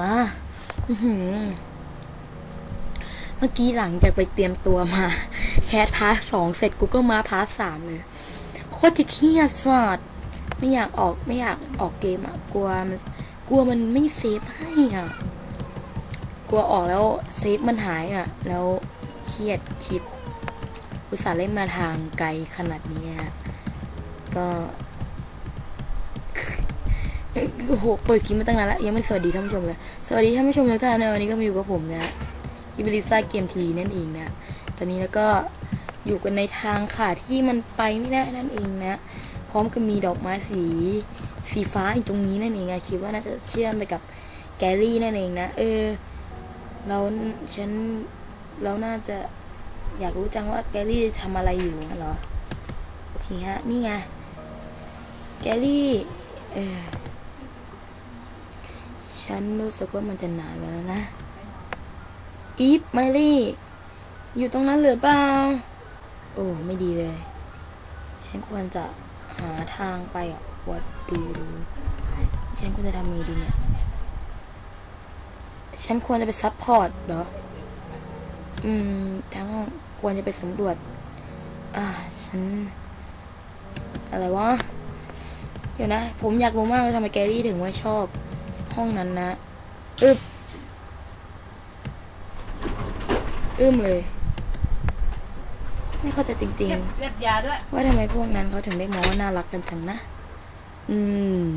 มาเมื่อกี้หลังจากไปเตรียมตัวมา แคสพาร์ทสองเสร็จกูก็มาพาร์ทสามเลยโคตรจะเครียดสัสไม่อยากออกไม่อยากออกเกมอะกลัวมันกลัวมันไม่เซฟให้อะกลัวออกแล้วเซฟมันหายอะ แล้วเครียดชิปอุตส่าห์เล่นมาทางไกลขนาดนี้ก็ โอ้โหเปิดคลิปมาตั้งนานแล้วยังไม่สวัสดีท่านผู้ชมเลยสวัสดีท่านผู้ชมทุกท่านนะวันนี้ก็มาอยู่กับผมนะอิบลิซ่าเกมทีวีนั่นเองนะตอนนี้แล้วก็อยู่กันในทางค่ะที่มันไปไม่ได้นั่นเองนะ พร้อมกับมีดอกไม้สีสีฟ้าอยู่ตรงนี้นั่นเองอะคิดว่าน่าจะเชื่อมไปกับแกลลี่นั่นเองนะเออเราฉันเราน่าจะอยากรู้จังว่าแกลลี่ทำอะไรอยู่เหรอโอเคฮะนี่ไงแกลลี่เออ ฉันรู้สึกว่ามันจะหนาไปแล้วนะ อีฟไมลี่ อยู่ตรงนั้นหรือเปล่า โอ้ ไม่ดีเลย ฉันควรจะหาทางไปอะวัดดูดูฉันควรจะทำยังไงดีเนี่ย ฉันควรจะไปซับพอร์ตเหรอ อืมทั้งควรจะไปสำรวจ อ่า ฉัน อะไรวะ เดี๋ยวนะ ผมอยากรู้มากว่าทำไมแกรี่ถึงไม่ชอบ ห้องนั้นนะอึบอึ้มเลย ไม่เข้าใจจริงเก็บเรียบยาด้วย ๆ ว่าทำไมพวกนั้นเขาถึงได้มองว่าน่ารักกันจังนะ อืม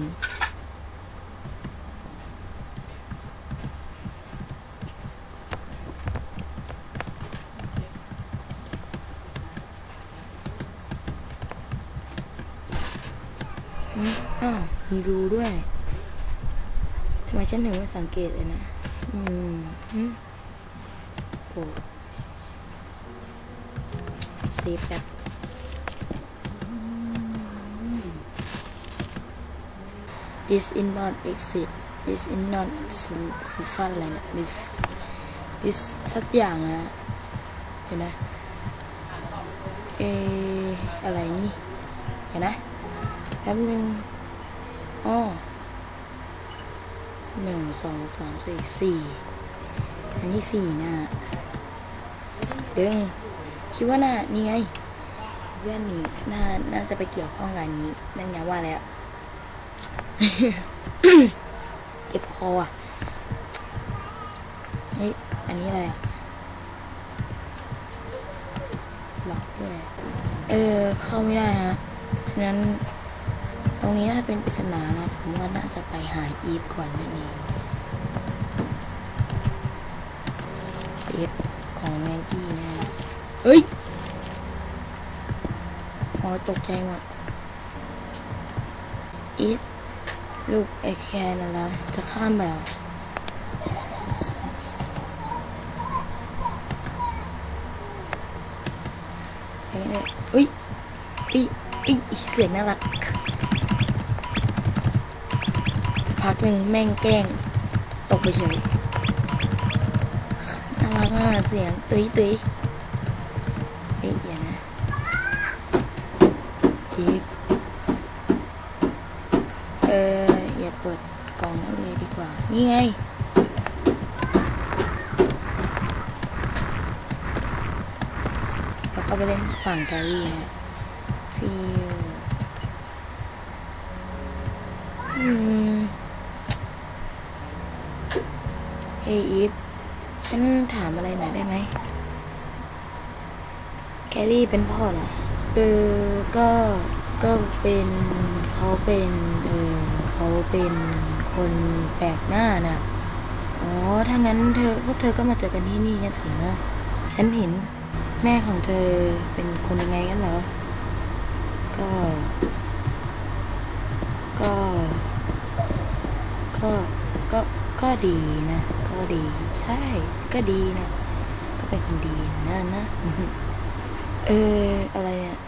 อืมอ้าวมีรูด้วย ทำไมฉันถึงไม่สังเกตเลยนะ อืมอืมโอ้ซฟแบบ this is not exit this is not season อะไรนะ this this สักอย่างนะเห็นไหมเอออะไรนี่ เห็นนะแป๊บนึงอ๋อ หนึ่งสองสามสี่สี่อันนี้สี่หน้าดึงคิดว่าหน้านี่ไงเพื่อนนี่น่าน่าจะไปเกี่ยวข้องกับอันนี้นั่นไงว่าแล้วเจ็บคออะเฮ้ยอันนี้อะไรอะหลอกด้วยเออเข้าไม่ได้ฮะฉะนั้น รงนี้ถ้าเป็นปริศนานะผมว่าน่าจะไปหาอีฟก่อนนั่นเองเซฟของแมนดี้นะเอ้ยพอตกใจหมดอีฟลูกไอแคนนะนะจะข้ามแบบเลยเอ้ยเอ้ยเอ้ยเสียงน่ารัก พักหนึ่งแม่งแกล้ง ตกไปเฉยน่ารักมากเสียงตุ้ยตุ้ยเฮ้ยเดี๋ยวนะอีฟเอออย่าเปิดกล่องนั้นเลยดีกว่า นี่ไงแล้วเข้าไปเล่นฝั่งแกรี่นะฟิลอืม เฮ้ยอีฟ ฉั นถามอะไรหน่อยได้ไหม แคลรี่เป็นพ่อเหรอ เออ ก็ ก็เป็นเขาเป็น เออเขาเป็นคนแปลกหน้าน่ะ อ๋อ ถ้างั้นเธอพวกเธอก็มาเจอกันที่นี่กันสินะฉันเห็นแม่ของเธอเป็นคนยังไงกันเหรอ ก็ ก็ ก็ ก็ ก็ดีนะ ก็ดี ใช่ ก็ดีนะ ก็เป็นคนดีนะนะ เออ อะไรเนี่ย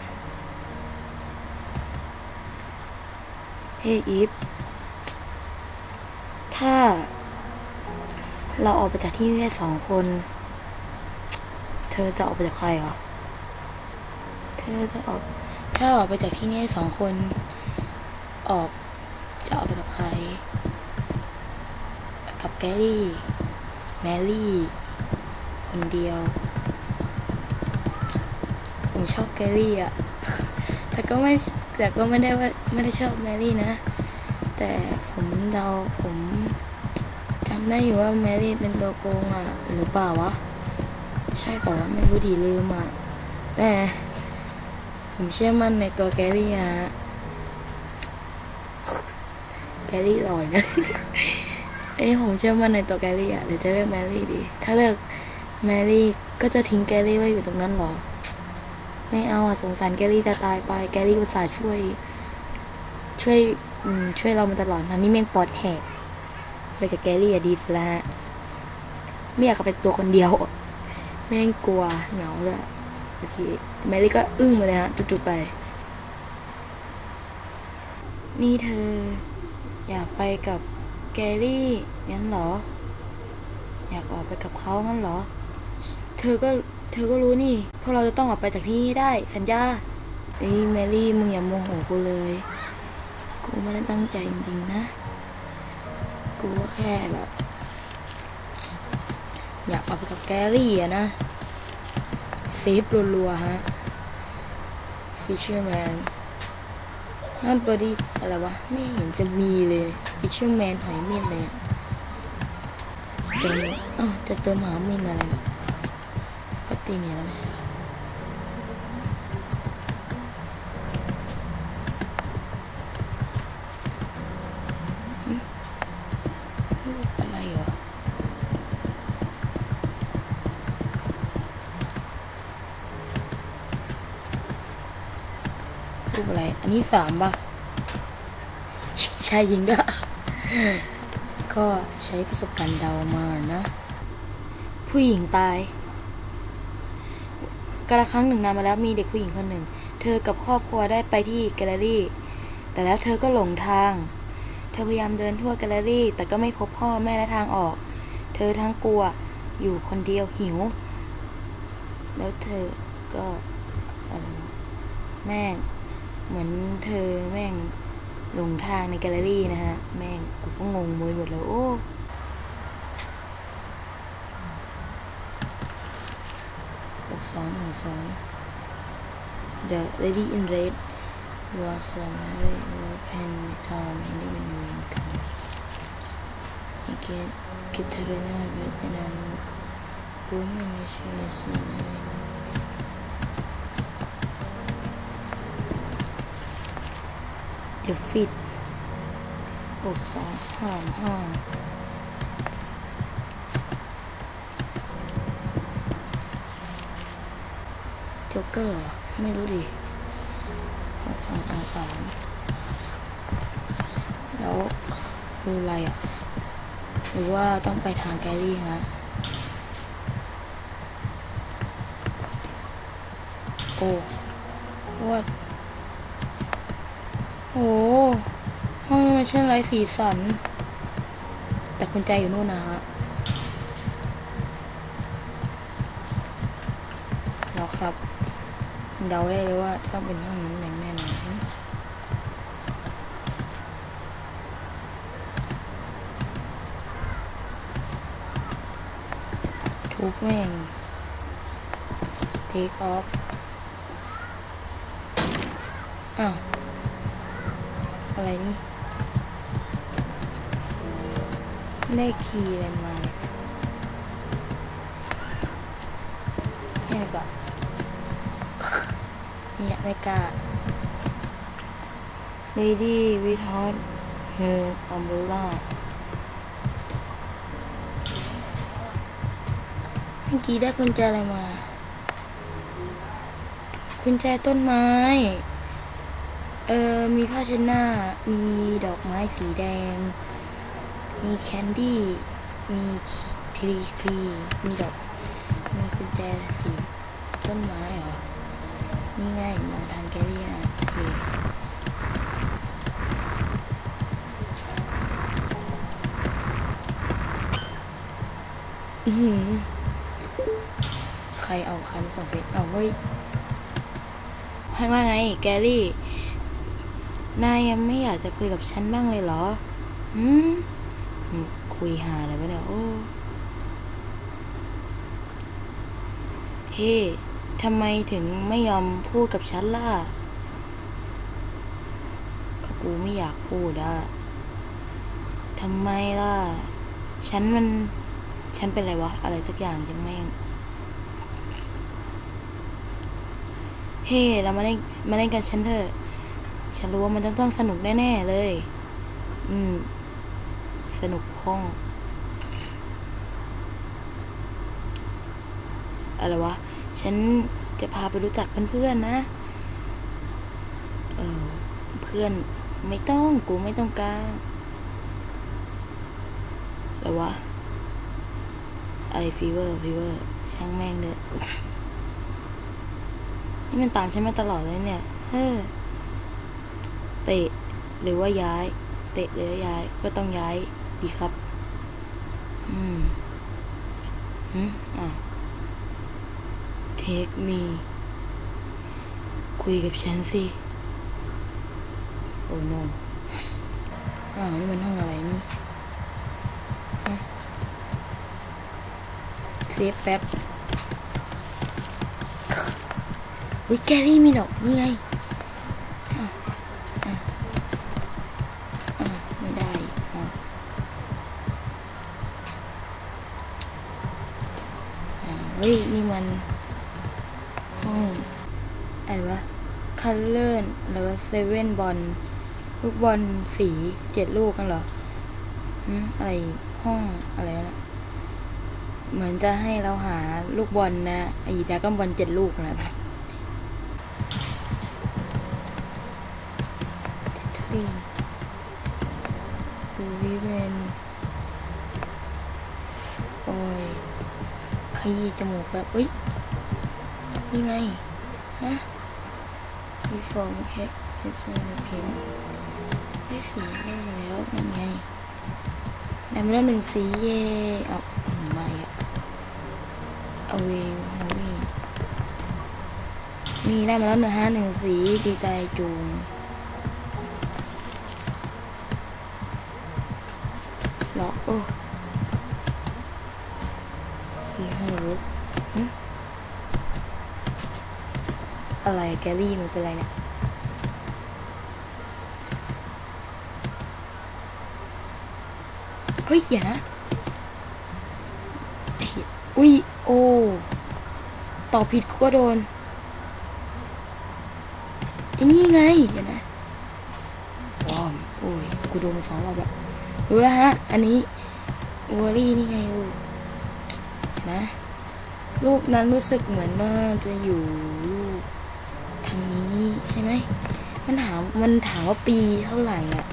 เฮ้ยอีฟถ้า เราออกไปจากที่นี่ได้สองคน เธอจะออกไปจากใครเหรอ เธอจะออก ถ้าออกไปจากที่นี่ได้สองคน ออกจะออกไปกับใครกับแกรี่ แมรี่ คนเดียว ผมชอบแกรี่อะแต่ก็ไม่แต่ก็ไม่ได้ว่าไม่ได้ชอบแมรี่นะ แต่ผมเดาผมจำได้อยู่ว่าแมรี่เป็นตัวโกงอะหรือเปล่าวะ ใช่เปล่าวะไม่รู้ดีลืมอะแต่ผมเชื่อมั่นในตัวแกรี่ฮะแกรี่ลอยนะ เอ้ผมเชื่อมั่นในตัวแกรี่อะเดี๋ยวจะเลือกแมรี่ดี ถ้าเลือกแมรี่ก็จะทิ้งแกรี่ไว้อยู่ตรงนั้นหรอ ไม่เอาอะสงสารแกรี่จะตายไป แกรี่อุตส่าห์ช่วย ช่วยอืมช่วยเรามาตลอดทั้งนี้แม่งปอดแหกไปกับแกรี่อะดีสุดแล้วฮะไม่อยากเป็นตัวคนเดียวอะแม่งกลัวเหงาเลยโอเคแมรี่ก็อึ้งมาเลยฮะจุดๆไป นี่เธอ อยากไปกับแกรี่ งั้นเหรอ อยากออกไปกับเขางั้นเหรอ เธอก็เธอก็รู้นี่พวกเราจะต้องออกไปจากที่นี่ให้ได้สัญญาเอ้ยแมรี่มึงอย่าโมโหกูเลย กูไม่ได้ตั้งใจจริงๆนะ กูก็แค่แบบ อยากออกไปกับแกรี่อะนะเซฟรัวๆฮะ Fisherman นั่นบอดี้อะไรวะ ไม่เห็นจะมีเลย Fisherman หอยเม่นเลยอะ เติมอ้าจะเติมหาม่นอะไรเนาะก็ตีมีแล้วไม่ใช่เหรอหึรูปอะไรอรูปอะไร อันนี้สามป่ะ ใช่ยิงด้วย ก็ใช้ประสบการณ์เดามานะ ผู้หญิงตายกระครั้งหนึ่งนานมาแล้วมีเด็กผู้หญิงคนหนึ่ง เธอกับครอบครัวได้ไปที่แกลเลอรี่ แต่แล้วเธอก็หลงทาง เธอพยายามเดินทั่วแกลเลอรี่ แต่ก็ไม่พบพ่อแม่และทางออก เธอทั้งกลัวอยู่คนเดียวหิว แล้วเธอก็อะไรวะแม่งเหมือนเธอแม่ง หลงทางในแกลเลอรี่นะฮะ แม่งกูก็งงมวยหมดเลยโอ้หกสองหนึ่งสอง The lady in red was a very open time and even when come I get Katerina but and a woman she is living The fit หกสองสามห้าโจ๊กเกอร์ ไม่รู้ดิหกสองสองสามแล้วคืออะไรอะ หรือว่าต้องไปทางแกลลี่ฮะโอ้วัด โหห้องนี้มันเช่นไรสีสัน แต่คุณใจอยู่นู่นนะฮะแล้วครับ เดาได้เลยว่าต้องเป็นห้องนั้นอย่างแน่นอนทุบแม่ง take off อ้าว อะไรนี่ ได้คีย์อะไรมาเนี่ยนี่ก็เนี่ยไม่กล้า Lady without her umbrella เมื่อกี้ได้กุญแจอะไรมา กุญแจต้นไม้ เออมีผ้าเช็ดหน้า มีดอกไม้สีแดง มีแคนดี้ มีทรีครี มีดอก มีกุญแจสีต้นไม้เหรอ นี่ไงมาทางแกลเลียโอเคอือหือใครเอาใครมาส่งเฟซเอาเฮ้ยให้ว่าไง แกลลี่ นายยังไม่อยากจะคุยกับฉันบ้างเลยเหรอ อืม คุยหาอะไรวะเนี่ย โอ้ เฮ้ ทำไมถึงไม่ยอมพูดกับฉันล่ะก็กูไม่อยากพูดอะทำไมล่ะ ฉันมัน ฉันเป็นอะไรวะ อะไรสักอย่างจังแม่งเฮ้ เรามาเล่น มาเล่นกันฉันเถอะ ฉันรู้ว่ามันจะต้องสนุกแน่ ๆ เลย อืม สนุกห้อง อะไรวะ ฉันจะพาไปรู้จักเพื่อนๆนะ เออ เพื่อนไม่ต้อง กูไม่ต้องการอะไรวะ อะไรฟีเวอร์ฟีเวอร์ ช่างแม่งเด้อนี่มันตามฉันมาตลอดเลยเนี่ย เฮ้อ เตะหรือว่าย้าย เตะหรือย้ายก็ต้องย้ายดีครับ อืมอืมอะเทคมี คุยกับฉันสิ โอ้โนอ้าวนี่มันห้องอะไรนี่เซฟแป๊บวิแกรี่มีดอกนี่ไงอะอะอะไม่ได้อะอะเฮ้ย นี่มัน ห้องอะไรวะ คั ลเลอร์อะไรวะเซเว่นบอลลูกบอลสีเจ็ดลูกกันเหรอหืมอะไรห้องอะไรวะเนี่ยเหมือนจะให้เราหาลูกบอลนะไอ้ดาก้อนบอลเจ็ดลูกนะทิทรีนวิเวนโอ้ยขยี้จมูกแบบเอ้ยนี่ไงฮะ มีฟอร์มแค่เป็นเซอร์เพนได้สีเริ่มมาแล้วนั่นไงได้มาแล้วหนึ่งสีเย่เอาไม่อะเอาเวเอาเวนี่ได้มาแล้วหนึ่งห้าหนึ่งสีดีใจจูงล็อกโอ้สีฮัลโหล อะไร แกลลี่มันเป็นอะไรเนี่ยเฮ้ยอย่านะไอ้เหี้ยอุ้ยโอ้ตอบผิดกูก็โดนไอ้นี่ไงเดี๋ยวนะว้าวโอ้ยกูโดนมาสองรอบแล้วรู้แล้วฮะ อันนี้วอรี่นี่ไงลูกนะลูกนั้นรู้สึกเหมือนว่าจะอยู่ลู กทางนี้ใช่ไหมมันถามมันถามว่าปีเท่าไหร่อะ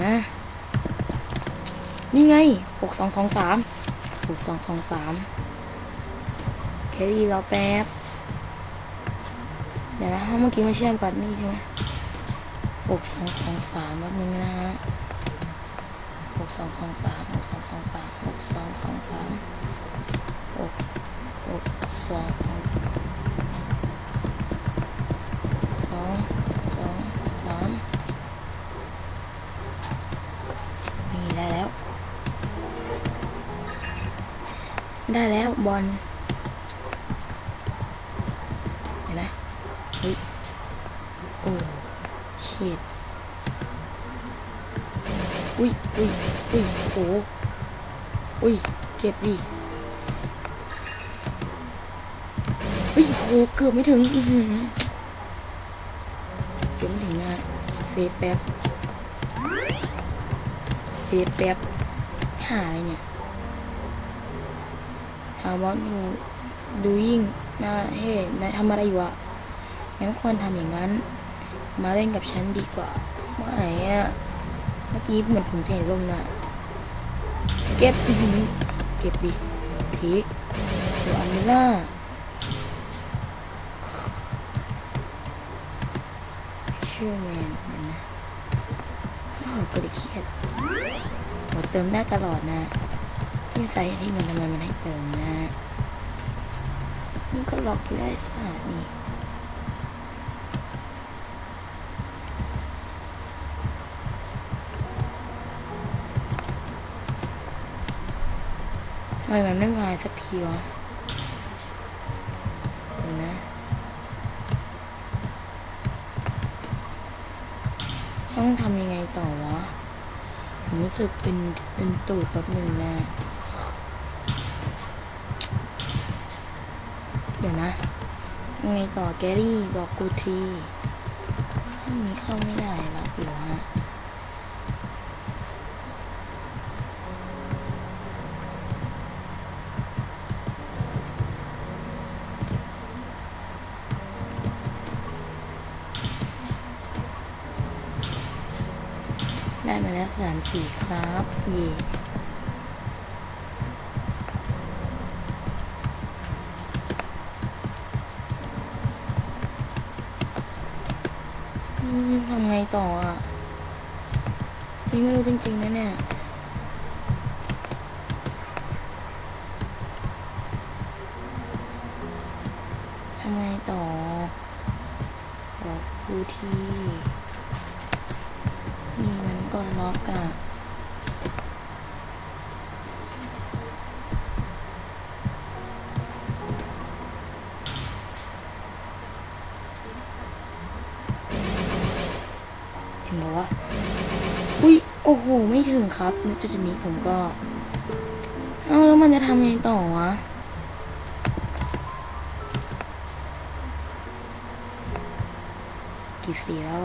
นะนี่ไงหกสองสองสามหกสองสองสามแครี่รอแป๊บ เดี๋ยวนะเมื่อกี้มาเชื่อมก่อนนี่ใช่ไหมหกสองสองสามแป๊บนึงนะฮะหกสองสองสามหกสองสองสามหกสองสองสามหกหกสองหก สองสองสามนี่ได้แล้ว ได้แล้วบอลเห็นนะเฮ้ยโอ้ชิดอุ้ยอุ้ยอุ้ยโอ้อุ้ยเจ็บดิเฮ้ยโหเกือบไม่ถึงอือหือเดี๋ยวมันถึงนะเซฟแป๊บเซฟแป๊บหาอะไรเนี่ย ถามว่าดูดูยิ่งนะเฮ้นายทำอะไรอยู่อะนายไม่ควรทำอย่างนั้น มาเล่นกับฉันดีกว่าไม่อะเมื่อกี้เหมือนผมจะเห็นลมนะเก็บเก็บดิทิกดูอันนี้ล่ะชื่อแมนนั่นนะโอ้ก็ได้เครียดหมดเติมได้ตลอดนะนี่ใส่ที่มันทำไมมันให้เติมนะ นี่ก็ล็อกอยู่ได้สาดนี่ทำไมมันไม่มาสักทีวะเดี๋ยวนะ ต้องทำยังไงต่อวะ ผมรู้สึกเป็นเป็นตูดแป๊บหนึ่งนะ เดี๋ยวนะทำ ไงต่อแกรี่บอกกูทีห้องนี้เข้าไม่ได้ล็อกอยู่ฮะได้มาแล้วสามสี่ครับ เย่อืมทำไง ต่ออะนี่ไม่รู้จริงๆนะเนี่ยทำไงต่อบอกกูทีนี่มันก็ล็อกอะถึงแล้ววะอุ้ย โอ้โห ไม่ถึงครับณจุดนี้ผมก็ เอ้าแล้วมันจะทำยังไงต่อวะกี่สีแล้ว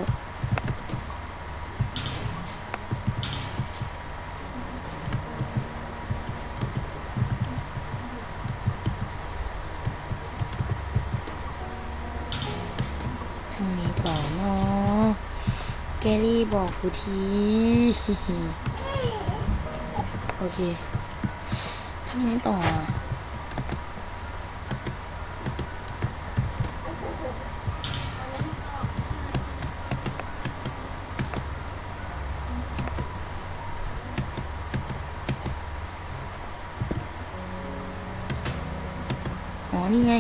ทำไงต่อเนาะแกรี่บอ กูที โอเคทำไงต่ออ๋อ นี่ไง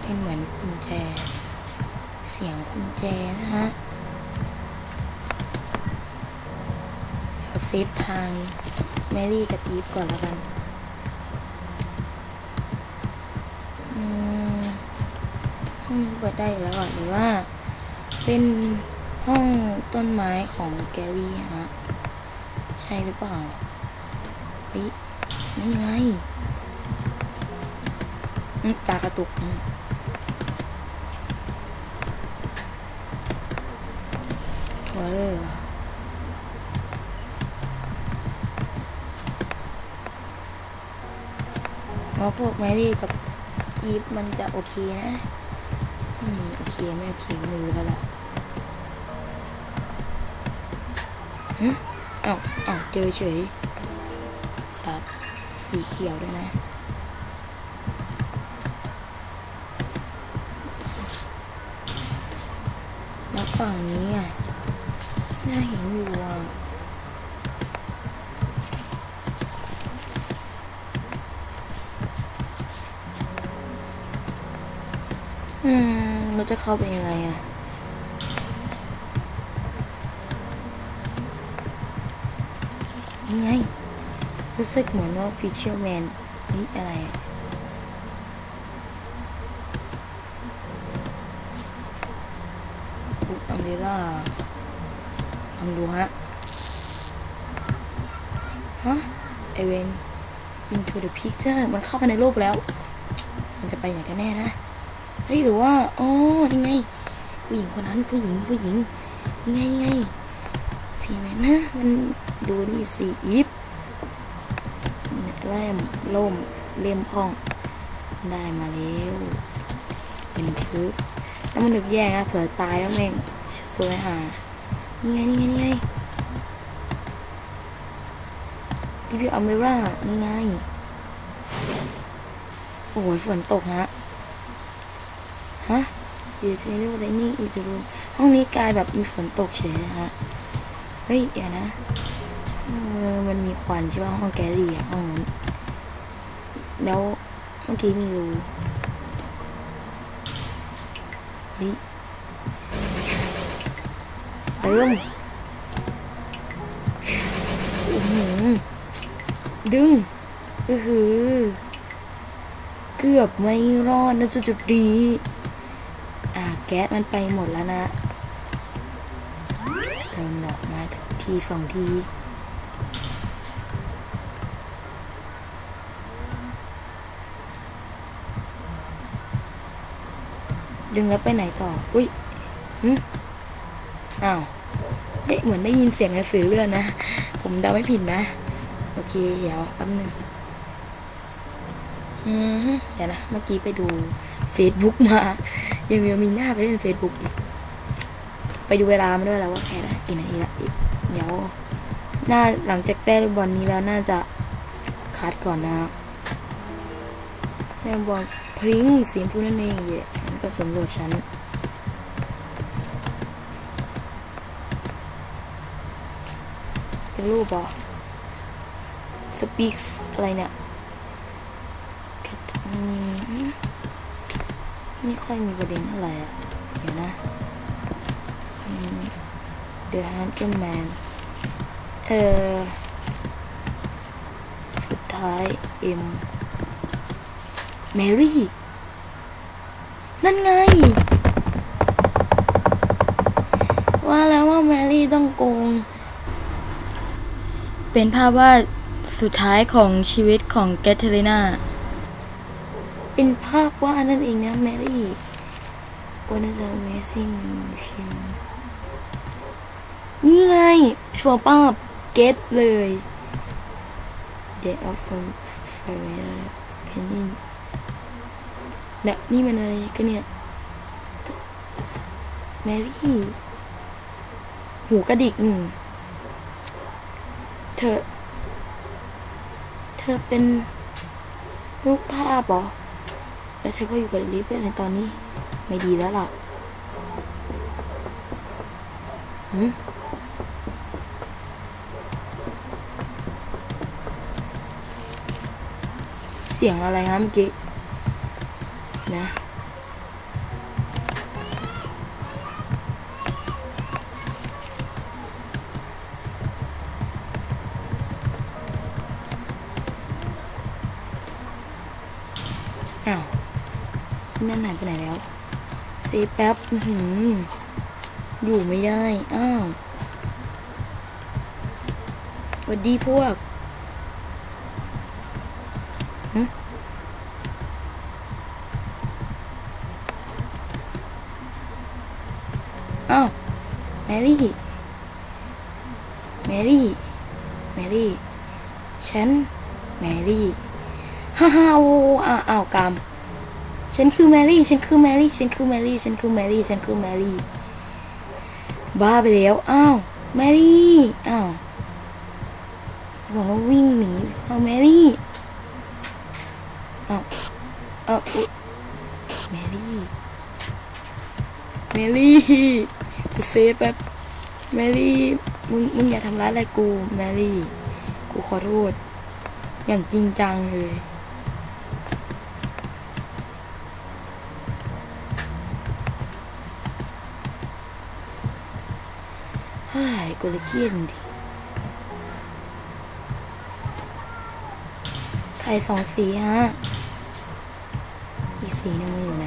เป็นเหมือนกุญแจ เสียงกุญแจนะฮะ เดี๋ยวเซฟทางแมรี่กับอีฟก่อนแล้วกัน อืมห้องนี้เปิดได้อยู่แล้วอะหรือว่า เป็นห้องต้นไม้ ของแกลลี่ฮะ ใช่หรือเปล่า เฮ้ย นี่ไงตากระตุกทัวร์เลยเหรอเพราะพวกแมรี่กับอีฟมันจะโอเคนะ อืม โอเค ไม่โอเคก็ไม่รู้แล้วล่ะหึเอ้าเอ้าเจอเฉย ครับ สีเขียวด้วยนะ แล้วฝั่งนี้อะน่าเห็นอยู่อะอืม เราจะเข้าไปยังไงอะ ยังไง รู้สึกเหมือนว่าฟิชเชอร์แมนนี่อะไรอะปุ๊บอัมเบล่าลองดูฮะ ฮะ ไอเวน into the picture มันเข้าไปในรูปแล้ว มันจะไปไหนกันแน่นะ เฮ้ย หรือว่า อ๋อ ยังไง ผู้หญิงคนนั้น ผู้หญิง ผู้หญิง ยังไง ยังไงฟีแมนนะ มัน ดูนี่สิอีฟเล่มล่มเล่มพ่อง ได้มาแล้วเป็นทึกแล้วมันนึกแย่นะเผื่อตายแล้วแม่งสวยหานี่ไงนี่ไงนี่ไงกิบิอเมร่านี่ไง โอ้ยฝนตกฮะ ฮะเดี๋ยวเรียกว่าอะไรนี่อีจะรู้ห้องนี้กลายแบบมีฝนตกเฉยฮะ เฮ้ยเดี๋ยวนะ มันมีควันใช่ป่ะห้องแกลลี่อะห้องนั้นแล้วเมื่อกี้มีรูเฮ้ยเติมดึงอือหือ เกือบไม่รอดนะจุดจุดดีอ่าแก๊สมันไปหมดแล้วนะ เติมดอกไม้ทีสองที ดึงแล้วไปไหนต่อ อุ้ยหึอ้าวเอ๊ะเหมือนได้ยินเสียงหนังสือเลื่อนนะ ผมเดาไม่ผิดนะ โอเค เดี๋ยวแป๊บหนึงอืมเดี๋ยวนะ เมื่อกี้ไปดู Facebook มา ยังมีมีหน้าไปเล่น Facebook อีก ไปดูเวลามาด้วยแล้วว่าแค่ได้กี่นาทีละอีก เดี๋ยว น่าหลังจากได้ลูกบอลนี้แล้วน่าจะคัดก่อนนะได้บอลพริ้งสีพูนั่นเองเย่แล้วก็สำรวจชั้นเป็นรูปอ speaks อะไรเนี่ยอืมไม่ค่อยมีประเด็นเท่าไรอะ เดี๋ยวนะอืม The Handsome Man เออสุดท้าย M Mary นั่นไง ว่าแล้วว่าแมรี่ต้องโกง เป็นภาพวาดสุดท้ายของชีวิตของแกทเทอรีนาเป็นภาพวาดนั่นเองนะแมรี่ What is amazing in him นี่ไง ชัวร์ป้าบ เก็ตเลย Day of Fire Painting เนี่ยนี่มันอะไรกันเนี่ยแมรี่หูกระดิกอืมเธอ เธอเป็นลูกภาพเหรอ แล้วเธอก็อยู่กับลิฟต์ในตอนนี้ ไม่ดีแล้วล่ะ หืม สียงอะไรฮะเมื่อกี้ นะอ้าวที่นั่นหายไปไหนแล้วเซฟแป๊บหืออยู่ไม่ได้ อ้าวสวัสดีพวกหึอ้าว แม รี่ แมรี่ แมรี่ ฉัน แมรี่ ฮ่าฮ่าโอ้อ้าวอ้าวกรรมฉันคือแมรี่ ฉันคือแมรี่ ฉันคือแมรี่ ฉันคือแมรี่ ฉันคือแมรี่ บ้าไปแล้ว อ้าว แมรี่ อ้าวบอกว่าวิ่งหนีเอาแมรี่อ้าวเอออุ๊ยแมรี่แมรี่กูเซฟแป๊บ แมรี่มึงมึงอย่าทำร้ายอะไรกูแมรี่ กูขอโทษ อย่างจริงจังเลยเฮ้ยกูเลยเครียดจริไข่สองสีฮะ อีกสีหนึงมันอยู่ไหน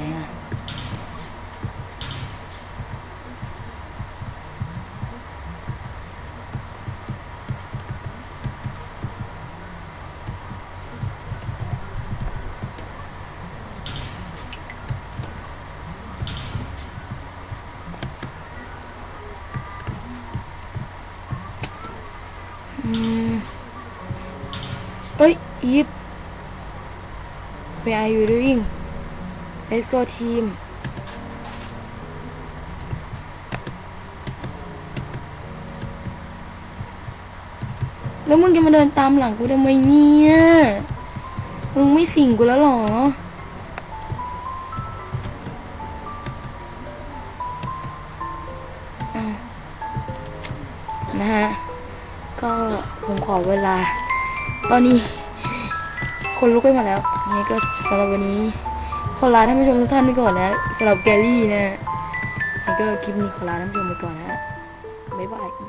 เอ้ยยิบ Where are you doing Let's go team แล้วมึงจะมาเดินตามหลังกูทำไมเนี่ย มึงไม่สิงกูแล้วหรออ้านะฮะ ก็ผมขอเวลา ตอนนี้คนลุกไปหมาแล้วนี่ก็สำหรับวันนี้ ขอลาท่านผู้ชมทุกท่านไปก่อนนะสำหรับแกลลี่นะนี่ก็คลิปนี้ขอลาท่านผู้ชมไปก่อนนะบ๊ายบาย